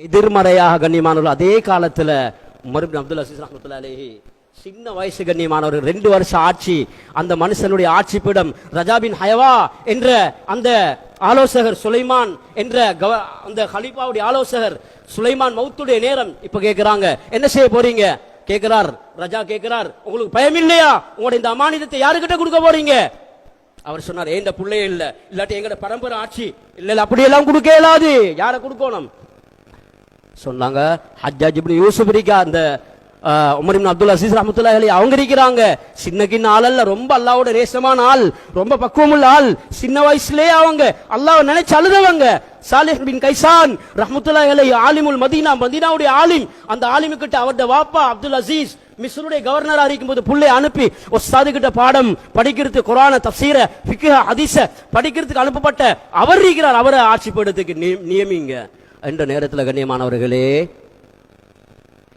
எதிர்மறையாக கண்ணியமானவர்கள் அதே காலத்துல மறுபடியும் அப்துல் அசீஸ் ரஹ்மத்துல்லாஹி சின்ன வயசு கண்ணியமானவர்கள் ரெண்டு வருஷம் ஆட்சி அந்த மனுஷனுடைய ஆட்சி பீடம் ரஜாபின் ஹயவா என்ற அந்த ஆலோசகர் சுலைமான் என்ற கவ- அந்த ஹலீஃபாவுடைய ஆலோசகர் சுலைமான் மௌத்துடைய நேரம் இப்ப கேட்கிறாங்க என்ன செய்ய போறீங்க? கேட்கிறார் ரஜா கேட்கிறார் உங்களுக்கு பயம் இல்லையா? உங்களோட இந்த அமானிதத்தை யாருக்கிட்ட கொடுக்க போறீங்க? அவர் சொன்னார் ஏண்ட பிள்ளையே இல்ல. இல்லாட்டி எங்கட பரம்பரை ஆட்சி இல்ல இல்ல அப்படியெல்லாம் கொடுக்க இயலாது. யாரை கொடுக்கணும்? சொன்னாங்க. ஹஜ்ஜாஜ் இப்னு யூசுப் இருக்கா? அந்த ஆஹ், உமர் இப்னு அப்துல் அசீஸ் ரஹமத்துல்லாஹி அலைஹி அவங்க இருக்கிறாங்க. சின்ன கிண்ண ஆள் அல்ல ரொம்ப அல்லாவோட நேசமான ஆள் ரொம்ப பக்குவமுள்ள ஆள். சின்ன வயசுலயே அவங்க அல்லாஹ் நினைச்சு அழுதவங்க. சாலிஹ் பின் கைசான் ரஹமத்துல்லாஹி அலைஹி ஆலிமுல் மதீனா மதீனாவுடைய ஆலிம். அந்த ஆலிமுக்கிட்ட அவருடைய வாப்பா அப்துல் அசீஸ் மிஸ்ருடைய கவர்னரா இருக்கும்போது புள்ளை அனுப்பி ஒஸ்தாது கிட்ட பாடம் படிக்கிறதுக்கு குரான தப்சீர ஃபிக்ஹ ஹதீஸ படிக்கிறதுக்கு அனுப்பப்பட்ட அவர் இருக்கிறார். அவரை ஆட்சி பீடத்துக்கு நியமிங்க. என்ற நேரத்தில் கண்ணியமானவர்களே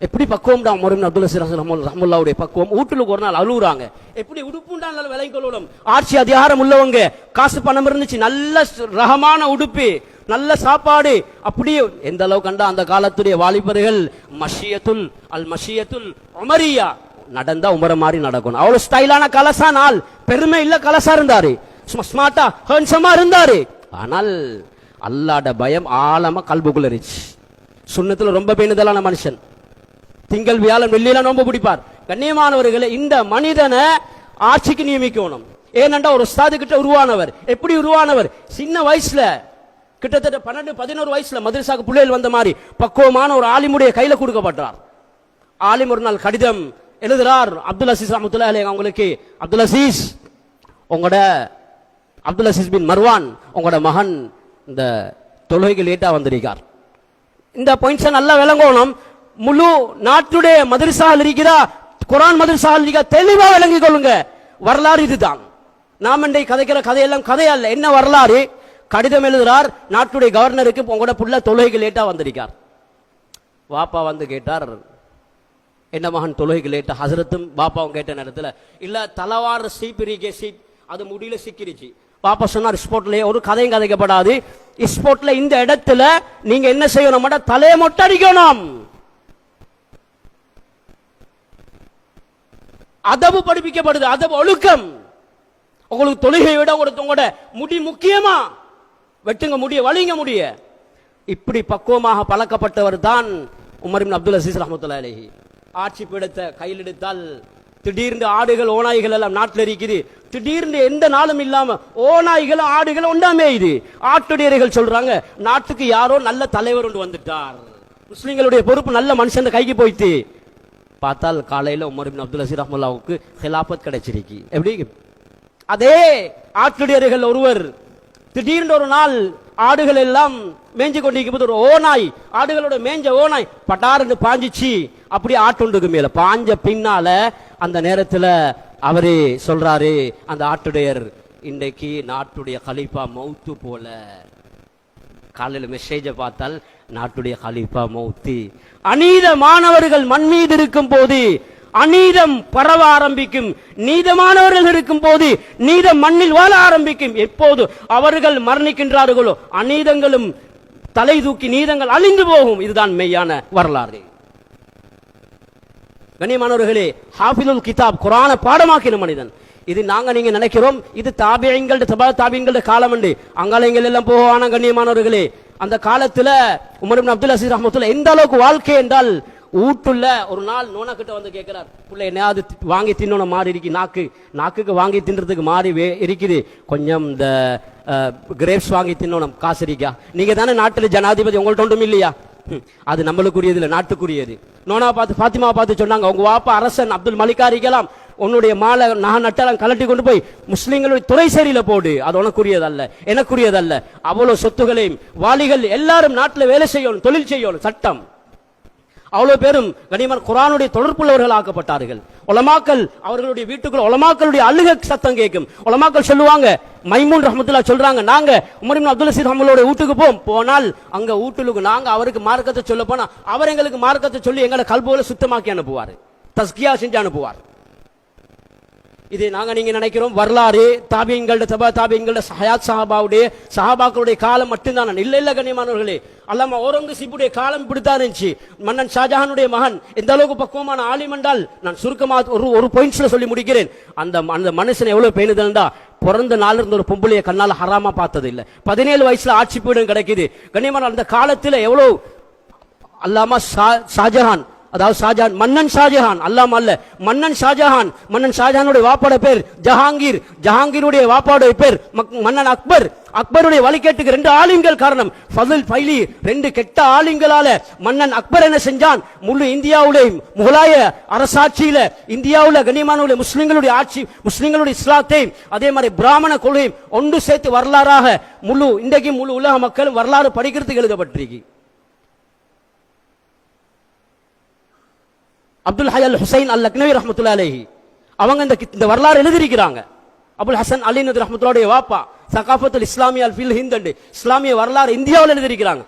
எப்படி பக்குவம் தான் மரும் அப்துல் அசீர் ரஹமுல்லாவுடைய பக்குவம்? வீட்டுக்கு ஒரு நாள் அழுகுறாங்க எப்படி உடுப்புண்டால் விலை கொள்ளணும். ஆட்சி அதிகாரம் உள்ளவங்க காசு பணம் இருந்துச்சு நல்ல ரகமான உடுப்பு நல்ல சாப்பாடு அப்படியே எந்த அளவு கண்டா அந்த காலத்துடைய வாலிபர்கள்? மஷியத்துல் அல் மஷியத்துல் உமரியா. நடந்தா உமர மாதிரி நடக்கணும். அவ்வளவு ஸ்டைலான கலசா நாள். பெருமை இல்ல கலசா இருந்தாரு. ஸ்மார்ட்டா ஹேண்ட்ஸமா இருந்தாரு. ஆனால் அல்லாட பயம் ஆழமாக கல்புக்குள்ள இருந்துச்சு. சுண்ணத்தில் ரொம்ப பேணுதலான மனுஷன். திங்கள் வியாழன் வெள்ளியெல்லாம் நோன்பு பிடிப்பார். கண்ணியமானவர்களை இந்த மனிதனை ஆட்சிக்கு நியமிக்கணும். ஏனண்டா ஒரு உஸ்தாது கிட்ட உருவானவர். எப்படி உருவானவர்? சின்ன வயசுல கிட்டத்தட்ட பன்னெண்டு பதினோரு வயசுல மதுரசாக்கு பிள்ளைகள் வந்த மாதிரி பக்குவமான ஒரு ஆலிமுடைய கையில கொடுக்கப்பட்டார். ஆலிம் ஒரு நாள் கடிதம் எழுதுறார். அப்துல் அசீஸ் அமுத்துல அவங்களுக்கு அப்துல் அசீஸ் உங்களோட அப்துல் அசீஸ் பின் மர்வான் உங்களோட மகன் இந்த தொழுகைக்கு லேட்டாக வந்திருக்கார். இந்த பாயிண்ட்ஸை நல்லா விளங்கணும். முழு நாட்டுடைய மதரசால் இருக்கிறா குரான் மதரசால் இருக்கிறா தெளிவாக விளங்கிக் கொள்ளுங்க. வரலாறு இதுதான். நாம் இன்றைக்கு கதைக்கிற கதையெல்லாம் கதை இல்லை என்ன வரலாறு? கடிதம் எழுதுகிறார் நாட்டுடைய கவர்னருக்கு உங்களோட புள்ள தொழுகைக்கு லேட்டாக வந்திருக்கார். வாப்பா வந்து கேட்டார் என்ன மகன் தொழுகைக்கு லேட்டாக ஹசரத்தும் பாப்பாவும் கேட்ட நேரத்தில் இல்லை தலவார சீப் இருக்கே சீப் அது முடியல சிக்கிருச்சு. பாப்பா சொன்னார் ஸ்போர்ட்லயே ஒரு கதையும் கதைக்கப்படாது. ஸ்போர்ட்ல இந்த இடத்துல நீங்க என்ன செய்யணும்? மட்டும் தலையை மொட்டடிக்கணும். அதபு படிப்பிக்கப்படுது அதபு ஒழுக்கம். உங்களுக்கு தொழுகை விட ஒரு உங்களோட முடி முக்கியமா? வெட்டுங்க முடிய வலிங்க முடிய. இப்படி பக்குவமாக பழக்கப்பட்டவர் தான் உமர் அப்துல் அசீஸ் ரஹமத்துல்லாஹி அலைஹி. ஆட்சி பீடத்தை கையில் எடுத்தால் திடீர்னு ஆடுகள் ஓநாய்கள் எல்லாம் நாட்டில் இருக்குது. திடீர்னு எந்த நாளும் இல்லாம ஓநாய்கள் ஆடுகள் ஒன்றாமே இது. ஆட்டுடையர்கள் சொல்றாங்க நாட்டுக்கு யாரோ நல்ல தலைவர் ஒன்று வந்துட்டார். முஸ்லீம்களுடைய பொறுப்பு நல்ல மனுஷன் கைக்கு போயிட்டு பார்த்தால் காலையில் உமர் பின் அப்துல் அசீர் ரஹ்மல்லாவுக்கு ஹிலாபத் கிடைச்சிருக்கு. எப்படி? அதே ஆட்டுடையர்கள் ஒருவர் திடீர்னு ஒரு நாள் ஆடுகள் எல்லாம் மேஞ்சு கொண்டிருக்கும் போது ஒரு ஓநாய் ஆடுகளோட மேஞ்ச ஓநாய் பட்டாருன்னு பாஞ்சிச்சு. அப்படி ஆட்டுண்டுக்கு மேல பாஞ்ச பின்னால அந்த நேரத்துல அவரே சொல்றாரு அந்த ஆட்டுடையர் இன்றைக்கு நாட்டுடைய கலிப்பா மௌத்து போல. காலையில் மெசேஜை பார்த்தால் நாட்டுடைய கலிப்பா மௌத்தி. அநீத மாணவர்கள் மண் மீது இருக்கும் போது அநீதம் பரவ ஆரம்பிக்கும். நீதமானவர்கள் இருக்கும் போது நீதம் மண்ணில் வாழ ஆரம்பிக்கும். எப்போது அவர்கள் மரணிக்கின்றார்களோ அநீதங்களும் தலை தூக்கி நீதங்கள் அழிந்து போகும். இதுதான் மெய்யான வரலாறு. கண்ணியமானவர்களே ஹாஃபிதுல் கிதாப் குரான பாடமாக்கின மனிதன். இது நாங்க நீங்க நினைக்கிறோம் இது தாபியங்கள் சபா தாபியங்கள் காலம் உண்டு. அங்காலயங்கள் எல்லாம் போவான கண்ணியமானவர்களே. அந்த காலத்துல உமர் அப்துல் அசீஸ் ரஹமத்துல்லா எந்த அளவுக்கு வாழ்க்கை என்றால் ஊட்டுள்ள ஒரு நாள் நோனா கிட்ட வந்து கேட்கிறார் பிள்ளை என்னையாவது வாங்கி தின்னணும் மாறி இருக்கு நாக்கு. நாக்குக்கு வாங்கி தின்றதுக்கு மாறி வே- இருக்குது. கொஞ்சம் இந்த கிரேப்ஸ் வாங்கி தின்னோனம் காசு இருக்கா? நீங்க தானே நாட்டில் ஜனாதிபதி உங்கள்ட்ட ஒன்றும் இல்லையா? அது நம்மளுக்குரியது இல்லை நாட்டுக்குரியது. நோனா பார்த்து ஃபாத்திமா பார்த்து சொன்னாங்க உங்க வாப்பா அரசன் அப்துல் மலிகா இருக்கலாம் உன்னுடைய மாலை நான் நட்டெல்லாம் கலட்டி கொண்டு போய் முஸ்லீம்களுடைய துறை சரியில போடு. அது உனக்குரியதல்ல எனக்குரியதல்ல. எனக்குரியது அவ்வளவு சொத்துகளையும் வாலிகள் எல்லாரும் நாட்டில் வேலை செய்யணும் தொழில் செய்யணும் சட்டம். அவ்வளவு பேரும் கனிமன் குரானுடைய தொடர்புள்ளவர்கள் ஆக்கப்பட்டார்கள். உலமாக்கல் அவர்களுடைய வீட்டுக்குள்ள உலமாக்களுடைய அழுக சத்தம் கேட்கும். உலமாக்கள் சொல்லுவாங்க மைமூன் ரஹமத்துல்லா சொல்றாங்க. நாங்க உமர் அப்துல் அசீஸ் ரஹமலோட வீட்டுக்கு போம் போனால் அங்க வீட்டுக்கு நாங்க அவருக்கு மார்க்கத்தை சொல்ல போனா அவர் எங்களுக்கு மார்க்கத்தை சொல்லி எங்களை கல்போல சுத்தமாக்கி அனுப்புவார். தஸ்கியா செஞ்சு அனுப்புவார். இது நாங்க நீங்க நினைக்கிறோம் வரலாறு தாபியங்களோட தபா தாபியங்களோட ஹயாத் சஹாபாவுடைய சஹாபாக்களுடைய காலம் மட்டும்தான். இல்ல இல்ல கண்ணியமானவர்களே அல்லாம ஓரங்கசீப்புடைய காலம் இப்படித்தான் இருந்துச்சு. மன்னன் ஷாஜஹானுடைய மகன் எந்த அளவுக்கு பக்குவமான ஆலிம் என்றால் நான் சுருக்கமா ஒரு ஒரு பாயிண்ட்ஸ்ல சொல்லி முடிக்கிறேன். அந்த அந்த மனுஷன் எவ்வளவு பேணுதல்டா பிறந்த நாள் இருந்த ஒரு பொம்பளைய கண்ணால் ஹராமா பார்த்தது இல்லை பதினேழு வயசுல ஆட்சி பீடம் கிடைக்குது. கண்ணியமான அந்த காலத்தில் எவ்வளவு அல்லாமா ஷா- ஷாஜஹான் அதாவது ஷாஜஹான் மன்னன் ஷாஜஹான் அல்லாம அல்ல மன்னன் ஷாஜஹான் மன்னன் ஷாஜஹானுடைய வாப்பாட பேர் ஜஹாங்கீர் ஜஹாங்கீருடைய வாப்பாடைய பேர் மக்- மன்னன் அக்பர். அக்பருடைய வழிகேட்டுக்கு ரெண்டு ஆலிம்கள் காரணம். ஃபதுல் ஃபைலி ரெண்டு கெட்ட ஆலிம்களால மன்னன் அக்பர் என்ன செஞ்சான்? முழு இந்தியாவுடைய முகலாய அரசாட்சியில இந்தியாவுல கண்ணியமானவருடைய முஸ்லிம்களுடைய ஆட்சி முஸ்லிம்களுடைய இஸ்லாத்தையும் அதே மாதிரி பிராமண கொள்கையும் ஒன்று சேர்த்து வரலாறாக முழு இன்றைக்கு முழு உலக மக்களும் வரலாறு படிக்கிறதுக்கு எழுதப்பட்டிருக்கு. அப்துல் ஹயல் ஹுசைன் அல் லக்னவி ரஹமத்துல்லா அலேஹி. அவங்க இந்த கித்- இந்த வரலாறு எழுதியிருக்கிறாங்க. அபுல் ஹசன் அலி நது ரஹமத்துல்லாவுடைய வாப்பா சகாஃபத்துல் இஸ்லாமிய அல் ஃபில் ஹிந்த் இஸ்லாமிய வரலாறு இந்தியாவில் எழுதியிருக்கிறாங்க.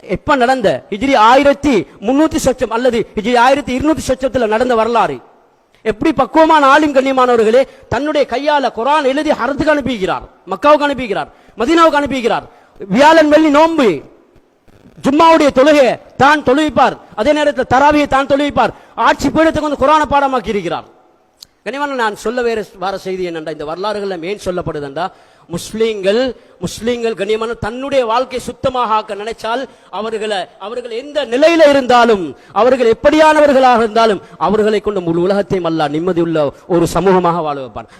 எப்ப நடந்த ஹிஜ்ரி ஆயிரத்தி முன்னூத்தி சொச்சம் அல்லது ஹிஜ்ரி ஆயிரத்தி இருநூத்தி சொச்சத்துல நடந்த வரலாறு? எப்படி பக்குவமான ஆலிம் கண்ணியமானவர்களே தன்னுடைய கையால குரான் எழுதி ஹரத்துக்கு அனுப்பிக்கிறார் மக்காவுக்கு அனுப்பிக்கிறார் மதீனாவுக்கு அனுப்பிக்கிறார் வியாழன் வெள்ளி நோன்பு ஜும்மாவுடைய தொழுகை தான் தொழுவிப்பார். அதே நேரத்தில் தராவியை தான் தொழுவிப்பார். ஆட்சி பீடத்துக்கு வந்து குரான பாடமாக்கி இருக்கிறார் கனிவான நான் சொல்ல வேற வர செய்தி என்னென்றா இந்த வரலாறுகளில் ஏன் சொல்லப்படுதுண்டா? முஸ்லீம்கள் முஸ்லீம்கள் கண்ணியமான தன்னுடைய வாழ்க்கை சுத்தமாக ஆக்க நினைச்சால் அவர்களை அவர்கள் எந்த நிலையில இருந்தாலும் அவர்கள் எப்படியானவர்களாக இருந்தாலும் அவர்களை கொண்டு முழு உலகத்தையும் அல்ல நிம்மதியுள்ள ஒரு சமூகமாக வாழ வைப்பான்.